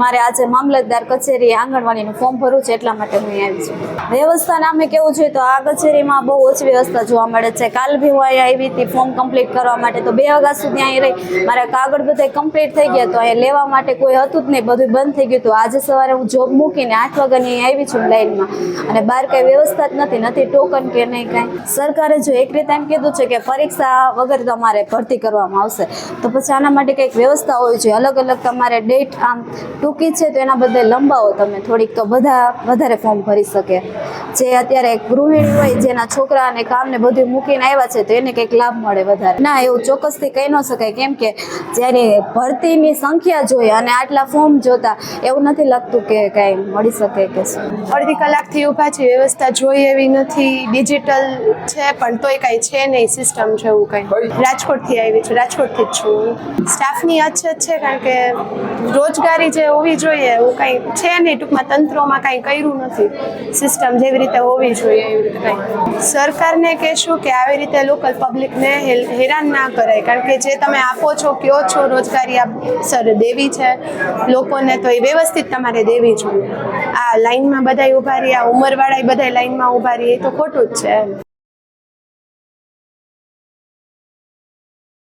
મારે આજે મામલતદાર કચેરી આંગણવાડીનું ફોર્મ ભરવું છે, એટલા માટે હું આવી છું. વ્યવસ્થા નામે કેવું જોઈએ તો આ કચેરીમાં બહુ ઓછી વ્યવસ્થા જોવા મળે છે. કાલ બી હું અહીંયા આવી હતી ફોર્મ કમ્પ્લીટ કરવા માટે, તો બે વાગ્યા સુધી અહીં રહી. મારા કાગળ બધા કમ્પ્લીટ થઈ ગયા, તો અહીંયા લેવા માટે કોઈ હતું જ નહીં. બધું બંધ થઈ ગયું હતું. આજે સવારે હું જોબ મૂકીને આઠ વાગ્યાની અહીં આવી છું લાઈનમાં. અને બહાર કંઈ વ્યવસ્થા જ નથી નથી ટોકન કે નહીં કાંઈ. સરકારે જો એક રીતે એમ કીધું છે કે પરીક્ષા વગર તમારે ભરતી કરવામાં આવશે. તો પછી આના માટે કંઈક વ્યવસ્થા હોવી જોઈએ. અલગ અલગ તમારે ડેટ આમ ટૂંકી છે તો એના બદલે લંબાવો તમે. થોડીક તો બધા વધારે ફોર્મ ભરી શકે. જે અત્યારે ગૃહિણી હોય જેના છોકરા અને કામને બધું મૂકીને આવ્યા છે તો એને કંઈક લાભ મળે વધારે. ના એવું ચોક્કસથી કહી ન શકાય. કેમ કે જ્યારે ભરતીની સંખ્યા જોઈએ અને આટલા ફોર્મ જોતા એવું નથી લાગતું કે કાંઈ મળી શકે કે અડધી કલાકથી ઊભા છે વ્યવસ્થા જોઈ એવી નથી. ડિજિટલ છે પણ તોય કાંઈ છે નહીં સિસ્ટમ છે એવું કંઈ. રાજકોટથી આવી છું રાજકોટથી જ છું સ્ટાફની અછત છે કારણ કે રોજગારી જે હોવી જોઈએ, એવું કાંઈ છે નહીં. ટૂંકમાં તંત્રોમાં કાંઈ કર્યું નથી. સિસ્ટમ જેવી રીતે હોવી જોઈએ, એવી કાંઈ સરકારને કહેશું કે આવી રીતે લોકલ પબ્લિકને હેરાન ના કરાય. કારણ કે જે તમે આપો છો, કયો છો, રોજગારી આપ, સર, દેવી છે. લોકોને તો એ વ્યવસ્થિત તમારે દેવી જોઈએ. આ લાઈનમાં બધાય ઊભા રહી આ ઉંમરવાળા બધાય લાઈનમાં ઊભા રહી એ તો ખોટું જ છે એમ.